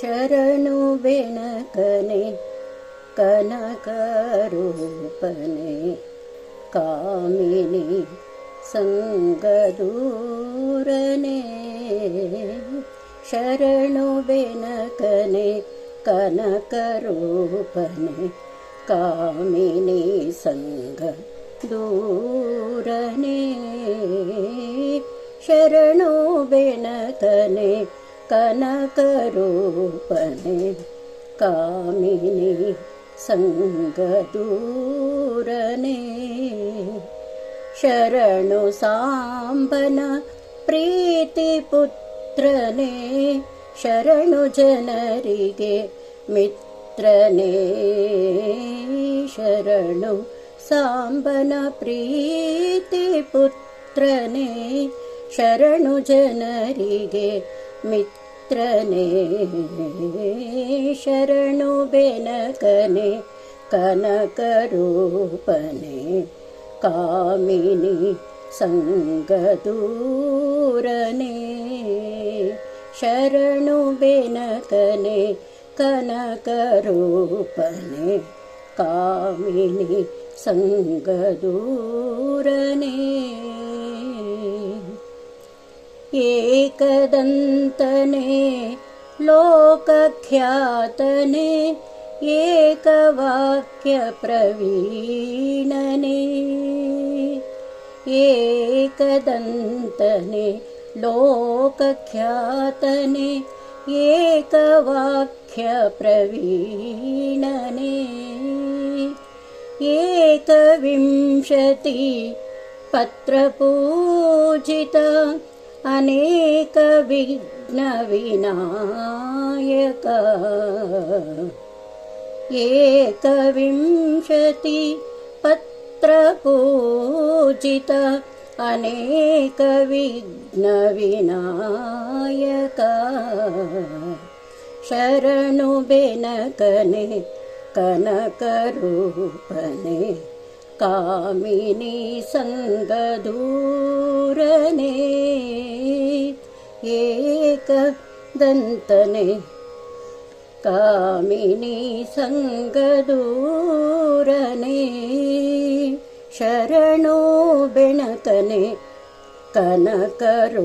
शरणु बेणकने कनकरूपने कामिनि सङ्गदूरने। शरणु बेणकने कनकरूपने कामिनि सङ्गदूरने। शरणु बेणकने कनकरूपने कामिनि सङ्गदूरने शरणु साम्बन प्रीतिपुत्रने शरणु जनरिगे मित्रने शरणु साम्बन प्रीतिपुत्रने शरणु जनरिगे मित्रने शरणु बेनकने कनकरूपने कामिनि सङ्गदूरने शरणु बेनकने कनकरूपने कामिनि सङ्गदूरने एकदन्तने लोकख्यातने एकवाक्यप्रवीणने। एकदन्तने लोकख्यातने एकवाक्यप्रवीणने। एकविंशति पत्रपूजित अनेकविघ्नविनायक एकविंशति पत्रपूजित अनेकविघ्नविनायक शरणु बेनकने कनकरूपने कामिनी सङ्गदूरने एकदन्तने कामिनी सङ्गदूरने शरणो बेणकने कनकरूपने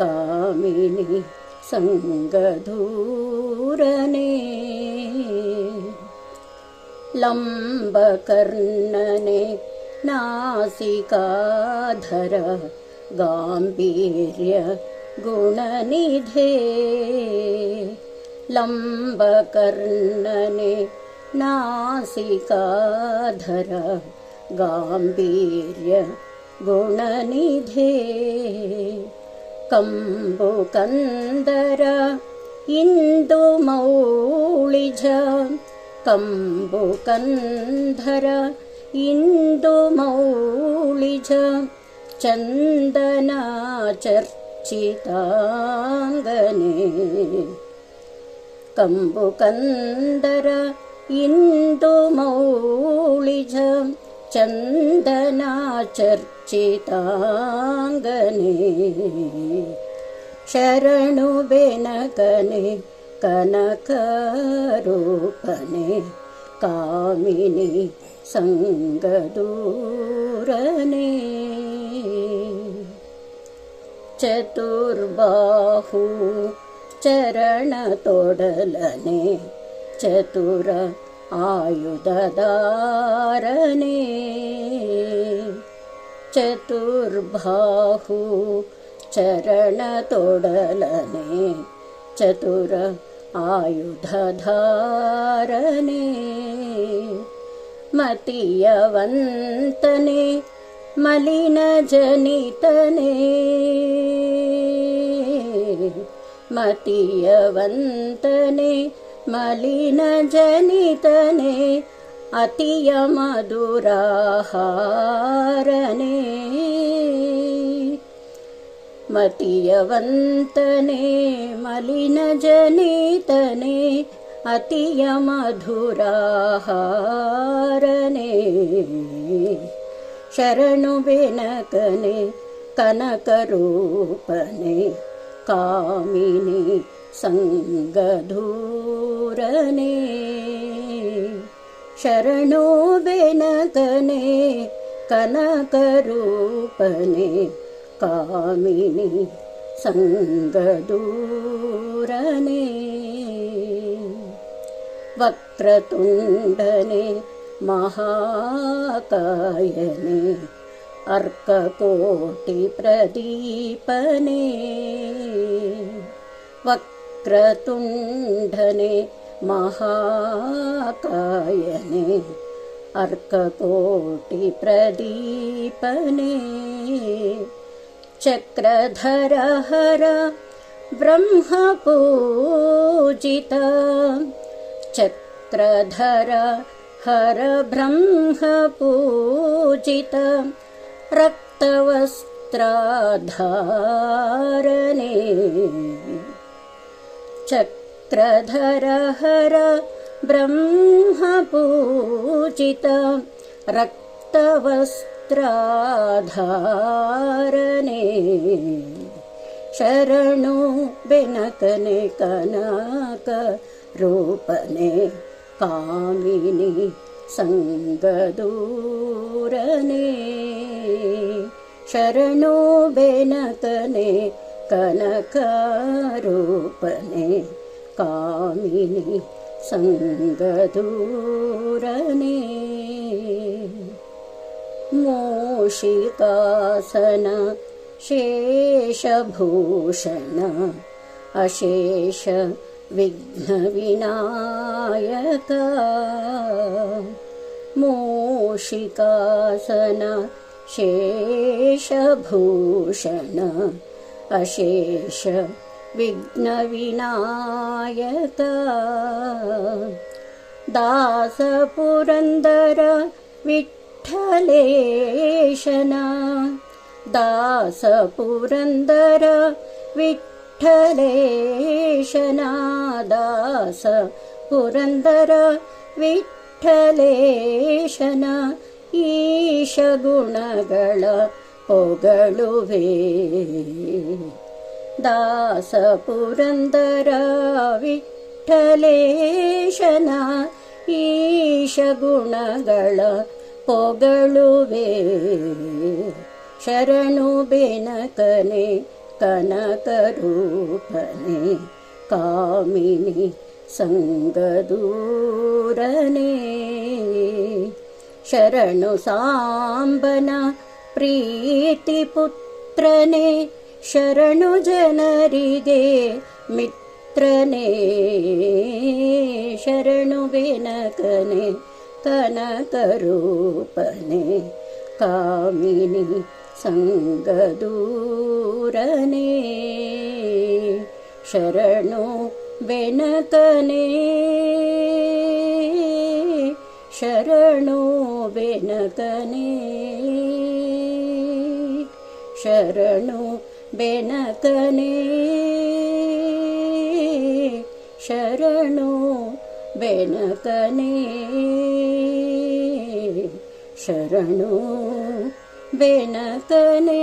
कामिनी सङ्गदूरने लम्बकर्णने नासिकाधर गाम्भीर्य गुणनिधे। लम्बकर्णने नासिकाधर गाम्भीर्य गुणनिधे। कम्बुकन्दर इन्दुमौळिज कम्बुकन्धर इन्दुमौळिज चन्दनाचर्चिताङ्गने कम्बुकन्दर इन्दुमौळिज चन्दनाचर्चिताङ्गने शरणु बेनकने कनकरूपने कामिनि सङ्गदूरने चतुर्बाहु चरणतोडलने चतुर आयुधदारने चतुर्बाहु चरणतोडलने चतुर आयुधधारने मतीयवन्तने मलिनजनितने। मतीयवन्तने मलिनजनितने अतियमधुराहारने मतीयवन्तने मलिनजनितने अतियमधुराहारने। शरणु बेनकने कनकरूपने कामिनि सङ्गधूरने। शरणो बेनकने कनकरूपने कामिनि सङ्गदूरने वक्रतुण्डने महाकायने अर्ककोटिप्रदीपने वक्रतुण्डने महाकायने अर्ककोटिप्रदीपने चक्रधरहर ब्रह्मपूजिता। चक्रधर हर ब्रह्मपूजित। रक्तवस्त्राधारणे। चक्रधर हर ब्रह्मपूजित शरणो बेनकने कनक रूपने कामिनि सङ्गदूरने। शरणो बेनकने कनकरूपने कामिनि सङ्गदूरने मोषिकासन शेषभूषण अशेष विघ्नविनायक। मोषिकासन शेषभूषण अशेष विघ्नविनायक। दासपुरन्दर विठ्ठलेशना दासपुरन्दर विठ्ठलेशना दास पुरन्दर ವಿಠಲೇಶನ ಈಶ ಗುಣಗಳ ಹೊಗಳುವೆ ದಾಸ ಪುರಂದರ ವಿಠಲೇಶನ ಈಶ ಗುಣಗಳ ಪೊಗಳುವೆ ಶರಣು ಬೆನಕನೆ ಕನಕರೂಪನೆ ಕಾಮಿನಿ सङ्गदूरने शरणु साम्बन प्रीतिपुत्रने शरणु जनरिगे मित्रने शरणु बेनकने कनकरूपने कामिनि सङ्गदूरने शरणु बेनकने शरणो बेनकने शरणो बेनकने शरणो बेनकने शरणो बेनकने